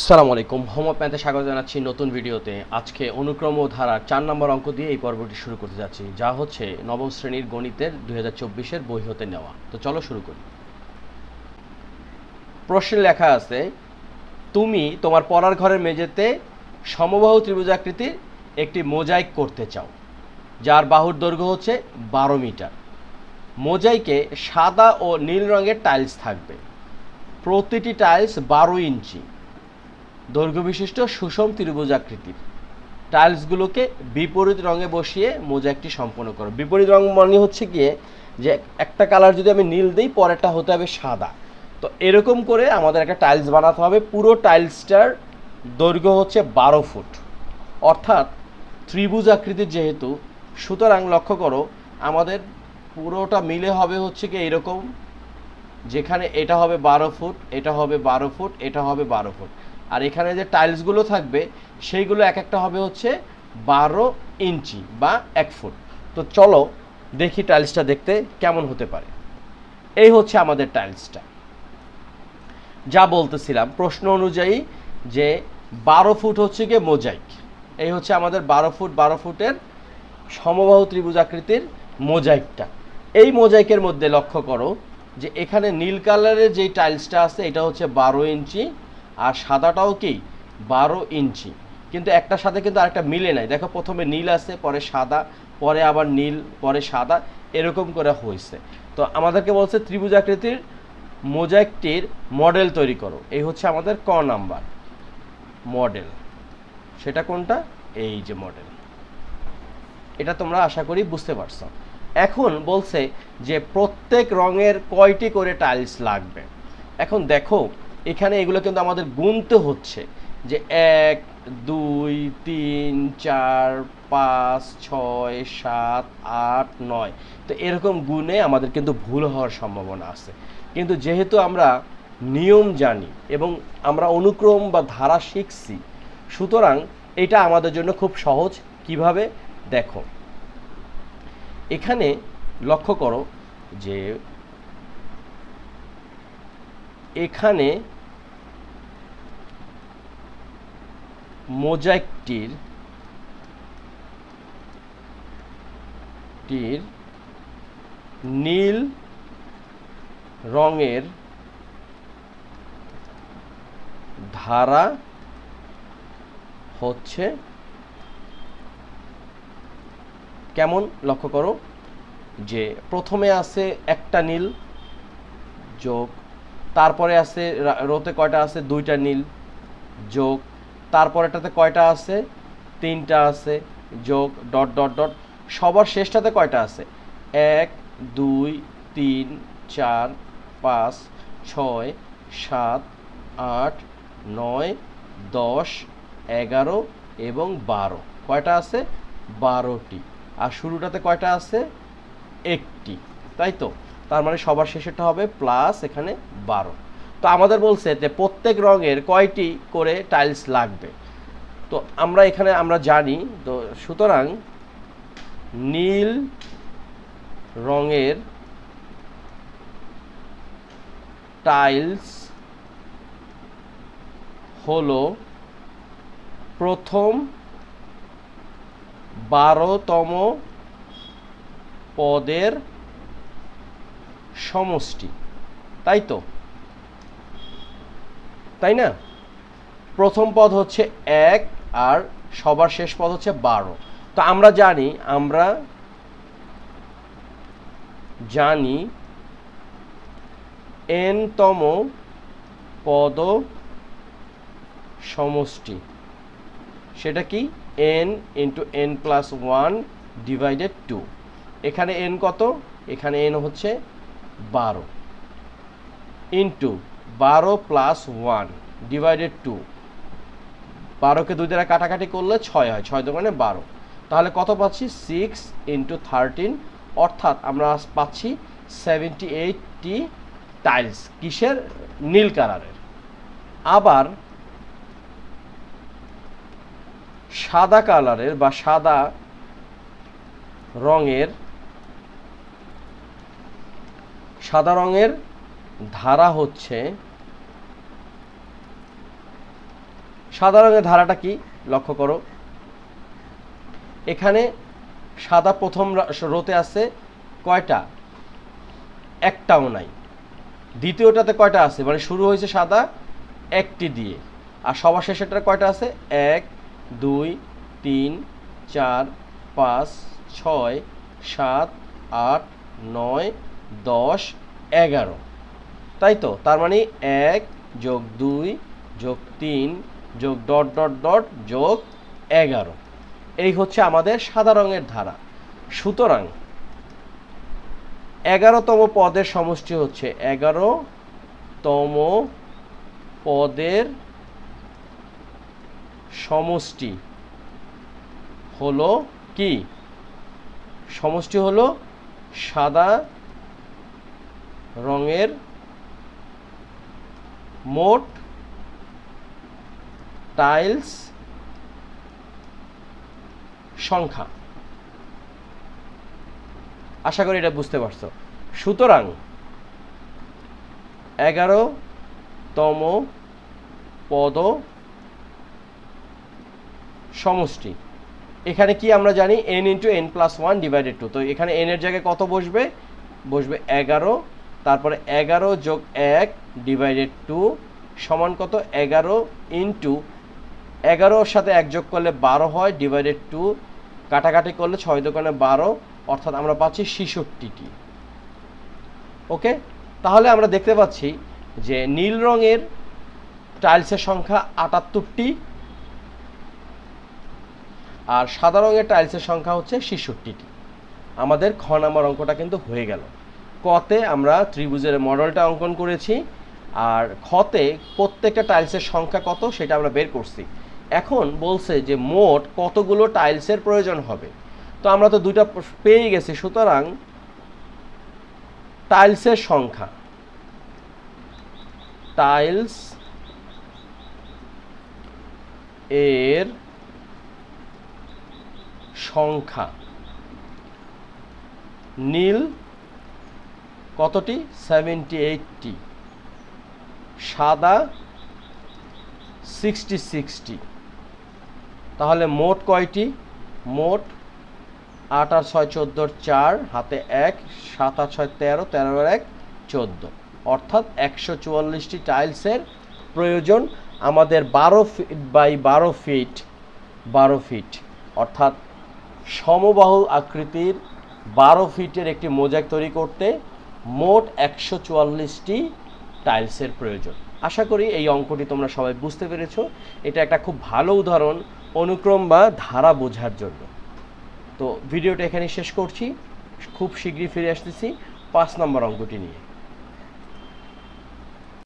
আসসালামু আলাইকুম হোমোপ্যাথে স্বাগত জানাচ্ছি নতুন ভিডিওতে। আজকে অনুক্রম ও ধারার চার নম্বর অঙ্ক দিয়ে এই পর্বটি শুরু করতে যাচ্ছি, যা হচ্ছে নবম শ্রেণির গণিতের দুই চব্বিশের বই হতে নেওয়া। তো চলো শুরু করি। প্রশ্নে লেখা আছে, তুমি তোমার পড়ার ঘরের মেঝেতে সমবাহু ত্রিভুজাকৃতির একটি মোজাইক করতে চাও, যার বাহুর দৈর্ঘ্য হচ্ছে বারো মিটার। মোজাইকে সাদা ও নীল রঙের টাইলস থাকবে। প্রতিটি টাইলস বারো ইঞ্চি। দৈর্ঘ্য বিশিষ্ট সুষম ত্রিভুজাকৃতির টাইলসগুলোকে বিপরীত রঙে বসিয়ে মোজাইকটি সম্পন্ন করো। বিপরীত রং মানে হচ্ছে গিয়ে যে একটা কালার যদি আমি নীল দিই, পরেরটা হতে হবে সাদা। তো এরকম করে আমাদের একটা টাইলস বানাতে হবে। পুরো টাইলসটার দৈর্ঘ্য হচ্ছে বারো ফুট। অর্থাৎ ত্রিভুজ আকৃতির যেহেতু, সুতরাং লক্ষ্য করো, আমাদের পুরোটা মিলে হবে হচ্ছে কি এরকম, যেখানে এটা হবে বারো ফুট, এটা হবে বারো ফুট, এটা হবে বারো ফুট। আর এখানে যে টাইলসগুলো থাকবে, সেইগুলো এক একটা হবে হচ্ছে বারো ইঞ্চি বা এক ফুট। তো চলো দেখি টাইলসটা দেখতে কেমন হতে পারে। এই হচ্ছে আমাদের টাইলসটা যা বলতেছিলাম, প্রশ্ন অনুযায়ী যে বারো ফুট হচ্ছে গিয়ে মোজাইক এই হচ্ছে আমাদের বারো ফুট, বারো ফুটের সমবাহু ত্রিভুজাকৃতির মোজাইকটা এই মোজাইকের মধ্যে লক্ষ্য করো যে এখানে নীল কালারের যেই টাইলসটা আছে, এটা হচ্ছে বারো ইঞ্চি আর সাদাটাও কি? বারো ইঞ্চি। কিন্তু একটার সাথে কিন্তু আরেকটা মিলে নাই। দেখো, প্রথমে নীল আছে, পরে সাদা, পরে আবার নীল, পরে সাদা, এরকম করে হয়েছে। তো আমাদেরকে বলছে ত্রিভুজ ত্রিভুজাকৃতির মোজাইকটির মডেল তৈরি করো। এই হচ্ছে আমাদের ক নাম্বার মডেল। সেটা কোনটা? এই যে মডেল। এটা তোমরা আশা করি বুঝতে পারছ। এখন বলছে যে প্রত্যেক রঙের কয়টি করে টাইলস লাগবে? এখন দেখো এখানে এগুলো কিন্তু আমাদের গুনতে হচ্ছে। যে এক, দুই, তিন, চার, পাঁচ, ছয়, সাত, আট, নয়। তো এরকম গুণে আমাদের কিন্তু ভুল হওয়ার সম্ভাবনা আছে। কিন্তু যেহেতু আমরা নিয়ম জানি এবং আমরা অনুক্রম বা ধারা শিখছি, সুতরাং এটা আমাদের জন্য খুব সহজ। কীভাবে? দেখো। এখানে লক্ষ্য করো যে এখানে মোজাইকটির টির নীল রঙের ধারা হচ্ছে কেমন লক্ষ্য করো? যে প্রথমে আছে একটা নীল যোগ তারপরে আছে রোতে কয়টা আছে? দুইটা নীল যোগ। তারপরেটাতে কয়টা আছে? তিনটা আছে যোগ, ডট ডট ডট। সবার শেষটাতে কয়টা আছে? এক, দুই, তিন, চার, পাঁচ, ছয়, সাত, আট, নয়, দশ, এগারো এবং বারো। কয়টা আছে? বারোটি। আর শুরুটাতে কয়টা আছে? একটি। তাই তো? তার মানে সবার শেষেরটা হবে প্লাস এখানে বারো। তো আমাদের বলছে যে প্রত্যেক রঙের কয়টি করে টাইলস লাগবে? তো আমরা এখানে, আমরা জানি, তো সুতরাং নীল রঙের টাইলস হলো প্রথম বারোতম পদের সমষ্টি। তাই তো? তাই না? প্রথম পদ হচ্ছে এক আর সবার শেষ পদ হচ্ছে বারো। তো আমরা জানি আমরা জানি এন তম পদ সমষ্টি। সেটা কি? N into N plus one divided by এখানে এন কত? এখানে এন হচ্ছে বারো। ইন্টু বারো প্লাস ওয়ান ডিভাইডেড টু বারোকে দুই দ্বারা কাটাকাটি করলে ছয় হয়, ছয় দোকানে বারো। তাহলে কত পাচ্ছি? সিক্স ইন্টু থার্টিন অর্থাৎ আমরা পাচ্ছি সেভেন্টি এইটটি টাইলস কিসের? নীল কালারের। আবার সাদা কালারের বা সাদা রঙের সাদা রঙের ধারা হচ্ছে, সাদা রঙের ধারাটা কি? লক্ষ্য করো। এখানে সাদা প্রথম রোতে আছে কয়টা? একটাও নাই। দ্বিতীয়টাতে কয়টা আছে? মানে শুরু হয়েছে সাদা, একটি দিয়ে। আর সবার শেষেরটা কয়টা আছে? এক, দুই, তিন, চার, পাঁচ, ছয়, সাত, আট, নয় দশ, এগারো। তাই তো? তার মানে এক যোগ দুই যোগ তিন যোগ ডট ডট ডট যোগ এগারো। এই হচ্ছে আমাদের সাদা রঙের ধারা। সুতরাং এগারোতম পদের সমষ্টি হচ্ছে এগারোতম পদের সমষ্টি হলো কি? সমষ্টি হলো সাদা রঙের মোট টাইলস সংখ্যা। আশা করি এটা বুঝতে পারছ। সুতরাং এগারোতম পদ সমষ্টি। এখানে কি আমরা জানি N into N plus one divided by two এখানে এন এর জায়গায় কত বসবে? বসবে এগারো তারপরে এগারো যোগ এক ডিভাইডেড টু সমান কত? এগারো ইন্টু এগারোর সাথে এক যোগ করলে বারো হয় ডিভাইডেড টু কাটাকাটি করলে ছয় দোকানে বারো, অর্থাৎ আমরা পাচ্ছি ছেষট্টিটি। ওকে তাহলে আমরা দেখতে পাচ্ছি যে নীল রঙের টাইলসের সংখ্যা আটাত্তরটি আর সাদা রঙের টাইলসের সংখ্যা হচ্ছে ছেষট্টিটি। আমাদের খ নাম্বার অঙ্কটা কিন্তু হয়ে গেল। কতে আমরা ত্রিভুজের মডেলটা অঙ্কন করেছি, আর খতে প্রত্যেকটা টাইলসের সংখ্যা কত সেটা আমরা বের করছি। এখন বলছে যে মোট কতগুলো টাইলসের প্রয়োজন হবে। তো আমরা তো দুইটা পেয়ে গেছি, সুতরাং টাইলসের সংখ্যা। টাইলস এর সংখ্যা। নীল কতটি? সেভেন্টি এইটটি সাদা সিক্সটি সিক্সটি তাহলে মোট কয়টি? মোট আট আর ছয় চোদ্দোর চার, হাতে এক, সাত আর ছয় তেরো, তেরোর এক, চোদ্দ। অর্থাৎ একশো চুয়াল্লিশটি টাইলসের প্রয়োজন আমাদের বারো ফিট বাই বারো ফিট বারো ফিট। অর্থাৎ সমবাহু আকৃতির বারো ফিটের একটি মোজাক তৈরি করতে মোট একশো চুয়াল্লিশটি টাইলসের প্রয়োজন। আশা করি এই অঙ্কটি তোমরা সবাই বুঝতে পেরেছ। এটা একটা খুব ভালো উদাহরণ, অনুক্রম বা ধারা বোঝার জন্য। তো ভিডিওটা এখানে শেষ করছি। খুব শীঘ্রই ফিরে আসতেছি। পাঁচ নম্বর অঙ্কটি নিয়ে।